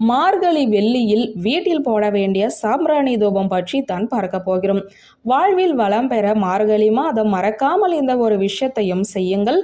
மார்கழி வெள்ளியில் வீட்டில் போட வேண்டிய சாம்பிராணி தூபம் பற்றி தான் பார்க்க போகிறோம். வாழ்வில் வளம் பெற மார்கழி மாதம் மறக்காமல் இந்த ஒரு விஷயத்தையும் செய்யுங்கள்.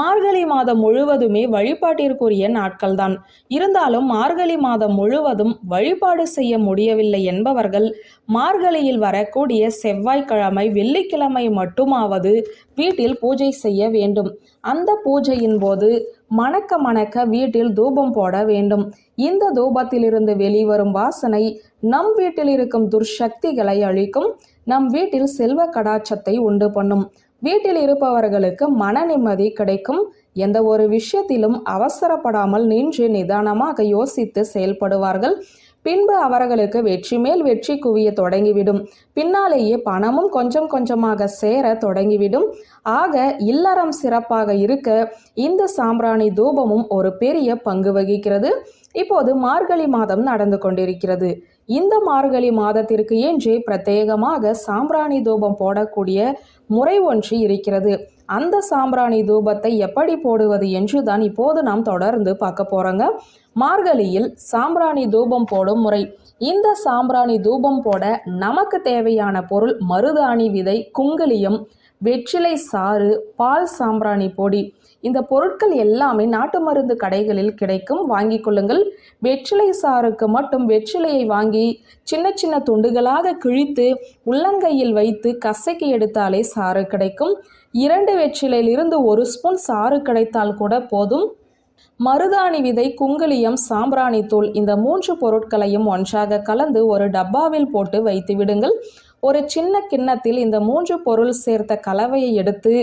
மார்கழி மாதம் முழுவதுமே வழிபாட்டிற்குரிய நாட்கள் தான் இருந்தாலும் மார்கழி மாதம் முழுவதும் வழிபாடு செய்ய முடியவில்லை என்பவர்கள் மார்கழியில் வரக்கூடிய செவ்வாய்க்கிழமை வெள்ளிக்கிழமை மட்டுமாவது வீட்டில் பூஜை செய்ய வேண்டும். அந்த பூஜையின் போது மணக்க மணக்க வீட்டில் தூபம் போட வேண்டும். இந்த தூபத்திலிருந்து வெளிவரும் வாசனை நம் வீட்டில் இருக்கும் துர்சக்திகளை அழிக்கும். நம் வீட்டில் செல்வ கடாச்சத்தை உண்டு பண்ணும். வீட்டில் இருப்பவர்களுக்கு மன நிம்மதி கிடைக்கும். எந்த ஒரு விஷயத்திலும் அவசரப்படாமல் நின்று நிதானமாக யோசித்து செயல்படுவார்கள். பின்பு அவர்களுக்கு வெற்றி மேல் வெற்றி குவிய தொடங்கிவிடும். பின்னாலேயே பணமும் கொஞ்சம் கொஞ்சமாக சேர தொடங்கிவிடும். ஆக இல்லறம் சிறப்பாக இருக்க இந்த சாம்பிராணி தூபமும் ஒரு பெரிய பங்கு வகிக்கிறது. இப்போது மார்கழி மாதம் நடந்து கொண்டிருக்கிறது. இந்த மார்கழி மாதத்திற்கு என்றே பிரத்யேகமாக சாம்பிராணி தூபம் போடக்கூடிய முறை ஒன்று இருக்கிறது. அந்த சாம்பிராணி தூபத்தை எப்படி போடுவது என்று தான் இப்போது நாம் தொடர்ந்து பார்க்க போறோங்க. மார்கழியில் சாம்பிராணி தூபம் போடும் முறை. இந்த சாம்பிராணி தூபம் போட நமக்கு தேவையான பொருள் மருதாணி விதை குங்குலியம் வெற்றிலை சாறு பால் சாம்பிராணி பொடி. இந்த பொருட்கள் எல்லாமே நாட்டு மருந்து கடைகளில் கிடைக்கும். வாங்கி கொள்ளுங்கள். வெற்றிலை சாறுக்கு மட்டும் வெற்றிலையை வாங்கி சின்ன சின்ன துண்டுகளாக கிழித்து உள்ளங்கையில் வைத்து கசக்கி எடுத்தாலே சாறு கிடைக்கும். இரண்டு வெற்றிலையிலிருந்து ஒரு ஸ்பூன் சாறு கிடைத்தால் கூட போதும். மருதாணி விதை குங்குளியம் சாம்பிராணி தூள் இந்த மூன்று பொருட்களையும் ஒன்றாக கலந்து ஒரு டப்பாவில் போட்டு வைத்து விடுங்கள். ஒரு சின்ன கிண்ணத்தில் இந்த மூன்று பொருள் சேர்த்த கலவையை எடுத்து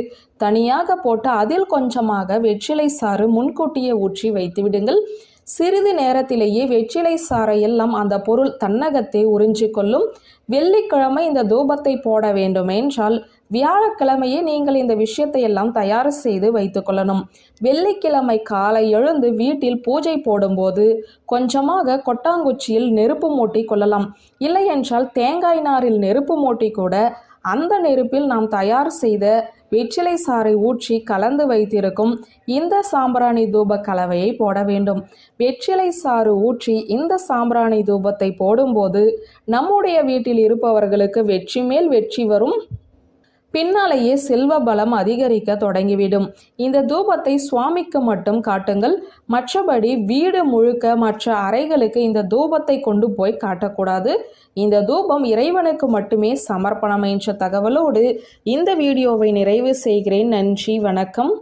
தனியாக போட்டு அதில் கொஞ்சமாக வெற்றிலை சாறு முன்கூட்டியே ஊற்றி வைத்து விடுங்கள். சிறிது நேரத்திலேயே வெற்றிலை சாறையெல்லாம் அந்த பொருள் தன்னகத்தை உறிஞ்சிக்கொள்ளும் வெள்ளிக்கிழமை இந்த தூபத்தை போட வேண்டும் என்றால் வியாழக்கிழமையே நீங்கள் இந்த விஷயத்தை எல்லாம் தயார் செய்து வைத்துக்கொள்ளணும் வெள்ளிக்கிழமை காலை எழுந்து வீட்டில் பூஜை போடும்போது கொஞ்சமாக கொட்டாங்குச்சியில் நெருப்பு மூட்டி கொள்ளலாம். இல்லையென்றால் தேங்காய் நாரில் நெருப்பு மூட்டி கூட அந்த நெருப்பில் நாம் தயார் செய்த வெற்றிலை சாறை ஊற்றி கலந்து வைத்திருக்கும் இந்த சாம்பிராணி தூப கலவையை போட வேண்டும். வெற்றிலை சாறு ஊற்றி இந்த சாம்பிராணி தூபத்தை போடும்போது நம்முடைய வீட்டில் இருப்பவர்களுக்கு வெற்றி மேல் வெற்றி வரும். பின்னாலேயே செல்வ பலம் அதிகரிக்க தொடங்கிவிடும். இந்த தூபத்தை சுவாமிக்கு மட்டும் காட்டுங்கள். மற்றபடி வீடு முழுக்க மற்ற அறைகளுக்கு இந்த தூபத்தை கொண்டு போய் காட்டக்கூடாது. இந்த தூபம் இறைவனுக்கு மட்டுமே சமர்ப்பணம் என்ற தகவலோடு இந்த வீடியோவை நிறைவு செய்கிறேன். நன்றி வணக்கம்.